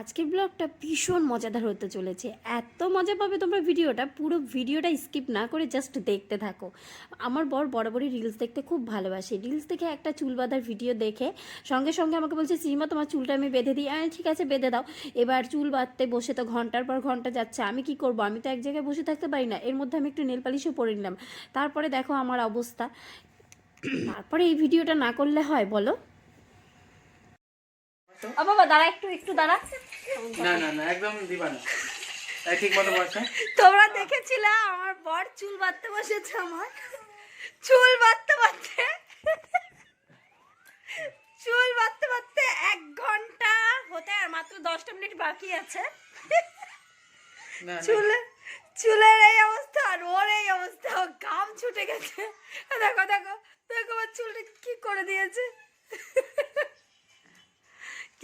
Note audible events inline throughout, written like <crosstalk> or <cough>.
আজকের ব্লগটা ভীষণ মজাদার হতে চলেছে। এত মজা পাবে তোমরা ভিডিওটা, পুরো ভিডিওটা স্কিপ না করে জাস্ট দেখতে থাকো। আমার বর বরাবরই রিলস দেখতে খুব ভালোবাসে। রিলস দেখে একটা চুল বাঁধার ভিডিও দেখে, সঙ্গে সঙ্গে আমাকে বলছে, সিমা, তোমার চুলটা আমি বেঁধে দিই। হ্যাঁ ঠিক আছে, বেঁধে দাও। এবার চুল বাঁধতে বসে তো ঘণ্টার পর ঘণ্টা যাচ্ছে, আমি কি করব? আমি তো এক জায়গায় বসে থাকতে পারি না। এর মধ্যে আমি একটু নেল পালিশও পরে নিলাম। তারপরে দেখো আমার অবস্থা। তারপরে এই ভিডিওটা না করলে হয় বলো? ও বাবা দাঁড়া একটু একটু দাঁড়া। না না না একদম দিবা না। ঠিক মতো বসে। তোমরা দেখেছিলে আমার বর চুল বাঁধতে বসেছে আমার। চুল বাঁধতে বাঁধতে। চুল বাঁধতে বাঁধতে এক ঘণ্টা হতে আর মাত্র দশটা মিনিট বাকি আছে। চুলে চুলের এই অবস্থা আর ওর এই অবস্থা ঘাম ছুটে গেছে। দেখো দেখো দেখো আমার চুলটা কি করে দিয়েছে।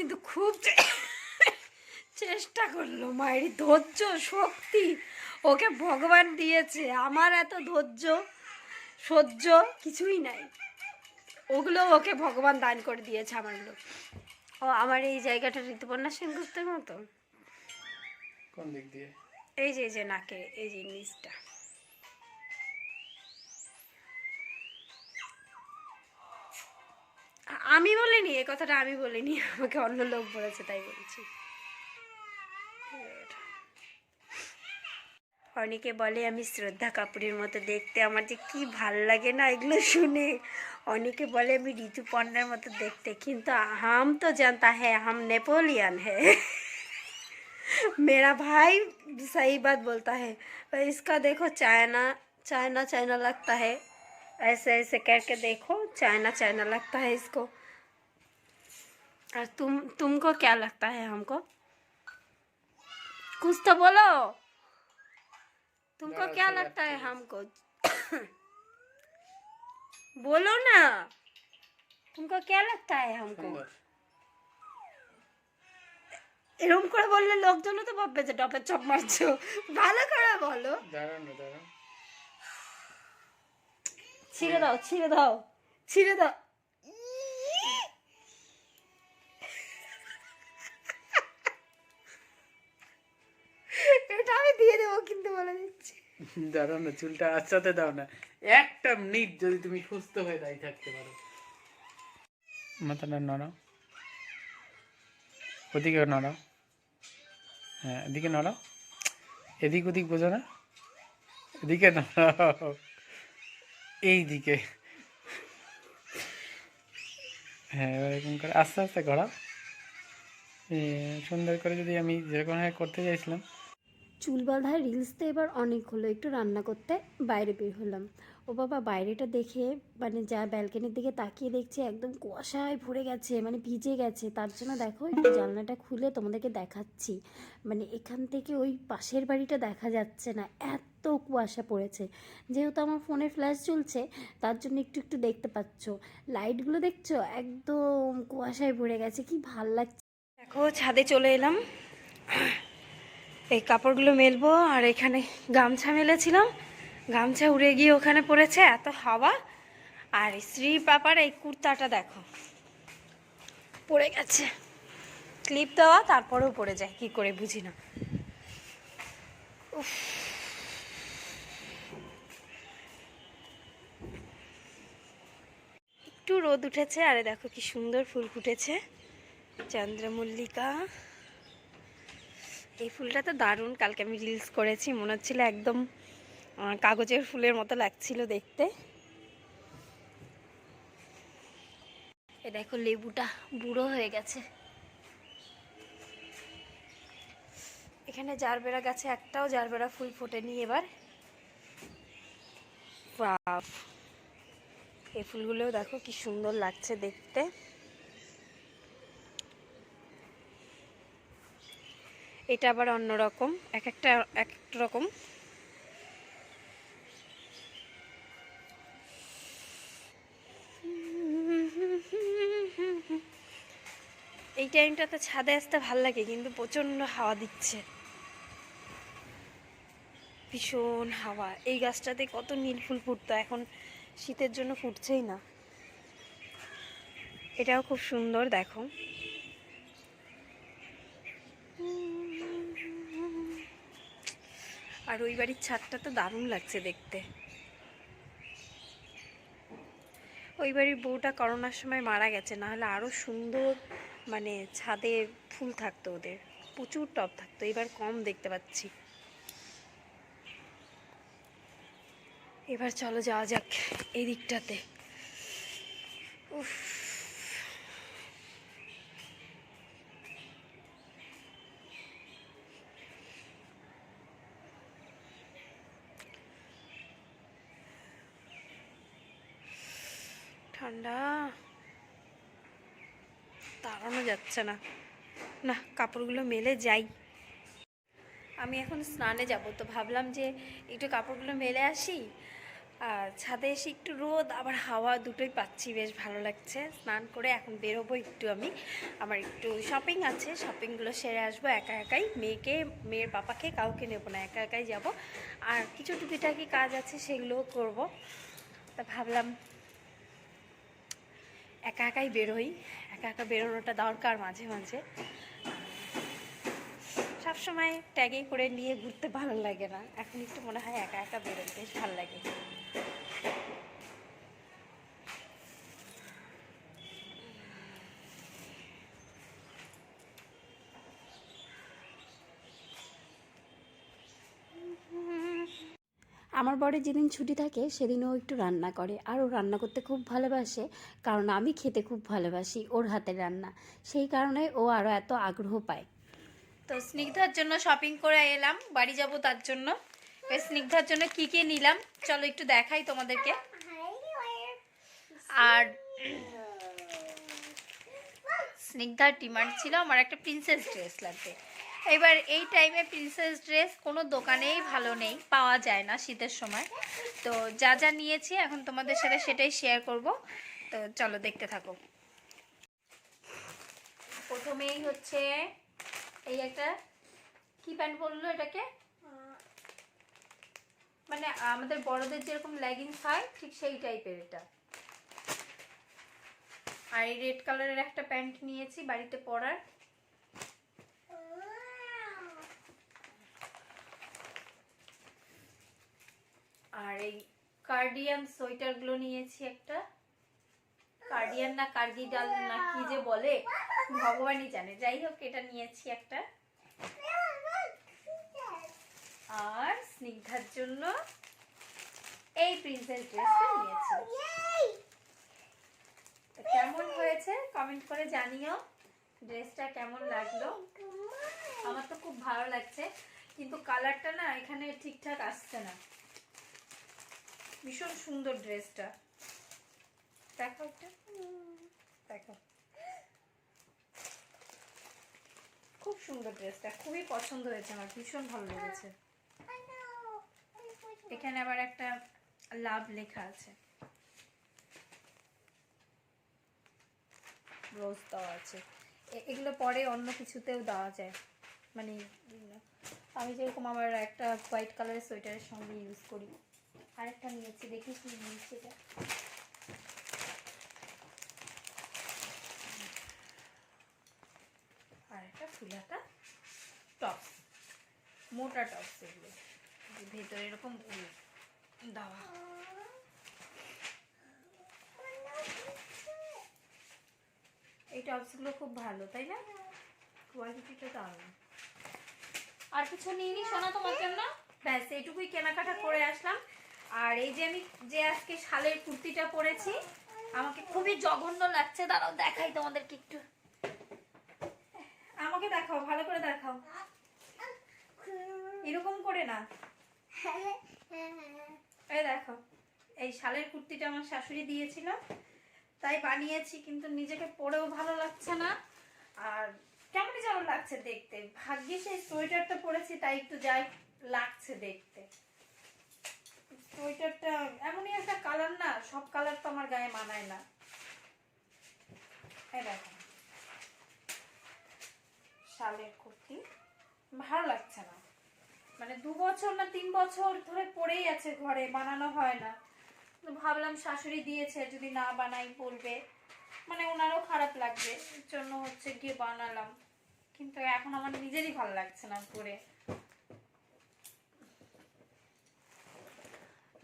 কিন্তু খুব চেষ্টা করল মায়ের ধৈর্য শক্তি। ওকে ভগবান দিয়েছে। আমার এত ধৈর্য সহ্য কিছুই নাই। ওগুলো ওকে ভগবান দান করে দিয়েছে আমারগুলো। ও আমার এই জায়গাটা ঋতুপর্ণা সেনগুপ্তের মতো? কোন দিক দিয়ে? এই যে এই যে নাকে এই যে নিচটা। আমি বলিনি এই কথাটা আমি বলিনি আমাকে অন্য লোক বলেছে তাই বলছি অনেকে বলে আমি শ্রদ্ধা কাপুরের মতো দেখতে আমার যে কি ভাল লাগে না এগুলো শুনে অনেকে বলে আমি ঋতুপর্ণার মতো দেখতে কিন্তু হাম তো জানতা হ্যাঁ হাম নেপোলিয়ান হ্যাঁ मेरा भाई सही बात बोलता है पर इसका देखो चाइना चाइना चाइना लगता है ऐसे ऐसे करके देखो चाइना चाइना लगता है इसको और तुम तुमको क्या लगता है हमको कुछ तो बोलो तुमको ज़रा क्या से लगता है अच्छे। हमको <coughs> बोलो ना तुमको क्या लगता है हमको সুন্দর এরকম করে বললে লোকজনও তো ভাববে যে টপের চপ মারছো ভালো করে বলো দাঁড়ান না দাঁড়ান ছিঁড়ে দাও ছিঁড়ে দাও ছিঁড়ে দাও এটা আমি দিয়ে দেবো কিন্তু বলে দিচ্ছি দাঁড়ান না চুলটা আচ্ছাতে দাও না একটা মিনিট যদি তুমি সুস্থ হয়ে দাঁড়িয়ে থাকতে পারো। মাথাটা নড়াও ওদিকে নড়াও হ্যাঁ এদিকে নড়াও এদিক ওদিক বোঝো না। এদিকে নড়াও এই দিকে হ্যাঁ এরকম করে আস্তে আস্তে ঘোরাও সুন্দর করে যদি আমি যেরকম হয় করতে চাইছিলাম চুল বাঁধার রিলস তো এবার অনেক হলো, একটু রান্না করতে বাইরে বের হলাম। ও বাবা, বাইরেটা দেখে মানে যা ব্যালকনির দিকে তাকিয়ে দেখছে, একদম কুয়াশায় ভরে গেছে মানে ভিজে গেছে। তার জন্য দেখো, একটু জানলাটা খুলে তোমাদেরকে দেখাচ্ছি। মানে এখান থেকে ওই পাশের বাড়িটা দেখা যাচ্ছে না, এত কুয়াশা পড়েছে। যেহেতু আমার ফোনে ফ্ল্যাশ চলছে, তার জন্য একটু একটু দেখতে পাচ্ছ। লাইটগুলো দেখছ? একদম কুয়াশায় ভরে গেছে, কি ভালো লাগছে। দেখো, ছাদে চলে এলাম। এই কাপড়গুলো মেলবো, আর এখানে গামছা মেলেছিলাম। গামছা উড়ে গিয়ে ওখানে পড়েছে, এত হাওয়া। আর শ্রী পাপার এই কুর্তাটা দেখো, পড়ে গেছে। ক্লিপ দেওয়া, তারপরেও পড়ে যায়, কি করে বুঝি না। উফ। একটু রোদ উঠেছে, আরে দেখো কি সুন্দর ফুল ফুটেছে। চন্দ্রমল্লিকা। এই ফুলটা তো দারুণ। কালকে আমি রিলস করেছি, মনে হচ্ছিল একদম কাগজের ফুলের মতো লাগছিল দেখতে। এ দেখো লেবুটা বুড়ো হয়ে গেছে। এখানে জারবেরা গাছে একটাও জারবেরা ফুল ফোটেনি এবার! এই ফুলগুলোও দেখো কি সুন্দর লাগছে দেখতে। এটা আবার অন্য রকম এক একটা এক এক রকম। এই টাইমটাতে ছাদে আসতে ভালো লাগে, কিন্তু প্রচণ্ড হাওয়া দিচ্ছে। ভীষণ হাওয়া। এই গাছটাতে কত নীল ফুল ফুটতো, এখন শীতের জন্য ফুটছেই না। এটাও খুব সুন্দর, দেখো। আর ওই বাড়ির ছাদটা তো দারুণ লাগছে দেখতে। ওই বাড়ির বউটা করোনার সময় মারা গেছে না হলে আরও সুন্দর মানে ছাদে ফুল থাকতো ওদের, প্রচুর টব থাকতো, এবার কম দেখতে পাচ্ছি। এবার চলো যাওয়া যাক এই দিকটাতে উফ। ঠান্ডা। দাঁড়ানো যাচ্ছে না। না, কাপড়গুলো মেলে যাই। আমি এখন স্নানে যাব, তো ভাবলাম যে একটু কাপড়গুলো মেলে আসি। আর ছাদে এসে একটু রোদ, আবার হাওয়া দুটোই পাচ্ছি, বেশ ভালো লাগছে। স্নান করে এখন বেরোবো একটু আমি। আমার একটু শপিং আছে, শপিংগুলো সেরে আসব একা একাই। মেয়েকে, মেয়ের বাবাকে কাউকে নেব না, একা একাই যাব। আর কিছু টুকিটাকি কাজ আছে, সেগুলোও করব। তা ভাবলাম একা একাই বেরোই, একা একা বেরোনোটা দরকার মাঝে মাঝে। সবসময় ট্যাগে করে নিয়ে ঘুরতে ভালো লাগে না। এখন একটু মনে হয় একা একা বেরোতে বেশ ভালো লাগে। আমার বরের যেদিন ছুটি থাকে সেদিন ও একটু রান্না করে। আর ও রান্না করতে খুব ভালোবাসে, কারণ আমি খেতে খুব ভালোবাসি ওর হাতের রান্না। সেই কারণে ও আরও এত আগ্রহ পায়। তো স্নিগ্ধার জন্য শপিং করে এলাম, বাড়ি যাব তার জন্য। স্নিগ্ধার জন্য কি কি নিলাম? চলো একটু দেখাই তোমাদেরকে। আর স্নিগ্ধার ডিমান্ড ছিল, আমার একটা প্রিন্সেস ড্রেস লাগবে। এবার এই টাইমে প্রিন্সেস ড্রেস কোনো দোকানেই ভালো নেই, পাওয়া যায় না শীতের সময়। তো যা যা নিয়েছি এখন তোমাদের সাথে সেটাই শেয়ার করব। তো চলো দেখতে থাকো। প্রথমেই হচ্ছে এই একটা, কি প্যান্ট বলল এটাকে? মানে আমাদের বড়দের যেরকম লেগিংস হয়, ঠিক সেই টাইপের এটা। আর এই রেড কালারের একটা প্যান্ট নিয়েছি বাড়িতে পরার। আর এই কার্ডিয়ান সোয়েটারগুলো নিয়েছি একটা। কার্ডিয়ান না কার্গিডাল না কি যে বলে, ভগবানই জানে। যাই হোক, এটা নিয়েছি একটা। আর স্নিগ্ধার জন্য এই প্রিন্সেস ড্রেসটা নিয়েছি। কেমন হয়েছে? কমেন্ট করে জানিও। ড্রেসটা কেমন লাগল? আমার তো খুব ভালো লাগছে, কিন্তু কালারটা না এখানে ঠিকঠাক আসছে না। ভীষণ সুন্দর ড্রেসটা। দেখো একটা। দেখো। খুব সুন্দর ড্রেসটা। খুবই পছন্দ হয়েছে আমার। ভীষণ ভালো লেগেছে। এখানে আবার একটা লাভ লেখা আছে। রোজ দেওয়া আছে। এগুলো পরে অন্য কিছুতেও দেওয়া যায়। মানে আমি যেরকম আমার একটা হোয়াইট কালারের সোয়েটারের সঙ্গে ইউজ করি। আরেকটা নিয়েছি, দেখি কি নিয়েছি এটা। আর একটা ফুলাটা টপস, মোটা টপস এগুলো। ভেতরে এরকম দেওয়া। এই টপসগুলো খুব ভালো, তাই না? কোয়ালিটিটা দারুণ। আর কিছু নিয়ে নি শোনা তোমার জন্য? ব্যাস, এইটুকুই কেনাকাটা করে আসলাম। আর এই যে আমি যে আজকে শালের কুর্তিটা পরেছি, আমাকে খুবই জঘন্য লাগছে। দাঁড়াও, দেখাই তোমাদেরকে একটু। আমাকে দেখাও, ভালো করে দেখাও। এরকম করে না। এই দেখো, এই শালের কুর্তিটা আমার শাশুড়ি দিয়েছিল। তাই বানিয়েছি, কিন্তু নিজেকে পরেও ভালো লাগছে না। আর কেমন যেন লাগছে দেখতে। ভাগ্যিস এই সোয়েটারটা পরেছি, তাই একটু যাই লাগছে দেখতে সোয়েটারটা এমনই কালার না, সব কালার তো আমার গায়ে মানায় না। শালের কুর্তি। ভালো লাগছে না। মানে দু বছর না তিন বছর ধরে পড়েই আছে ঘরে, বানানো হয় না। ভাবলাম শাশুড়ি দিয়েছে, যদি না বানাই বলবে। মানে ওনারও খারাপ লাগবে জন্য হচ্ছে গিয়ে বানালাম। কিন্তু এখন আমার নিজেরই ভালো লাগছে না পরে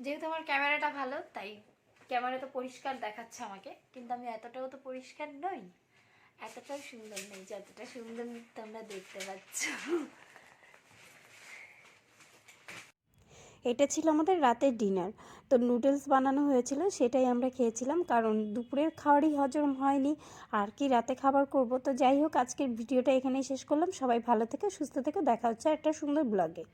যেহেতু আমার ক্যামেরাটা ভালো, তাই ক্যামেরা তো পরিষ্কার দেখাচ্ছে আমাকে, কিন্তু আমি এতটাও তো পরিষ্কার নই, এতটাও সুন্দর নেই যতটা সুন্দর তোমরা দেখতে পাচ্ছ। এটা ছিল আমাদের রাতের ডিনার। তো নুডলস বানানো হয়েছিল, সেটাই আমরা খেয়েছিলাম, কারণ দুপুরের খাবারই হজম হয়নি, আর কি রাতে খাবার করব। তো যাই হোক, আজকের ভিডিওটা এখানেই শেষ করলাম। সবাই ভালো থেকে, সুস্থ থেকে, দেখা হচ্ছে একটা সুন্দর ব্লগে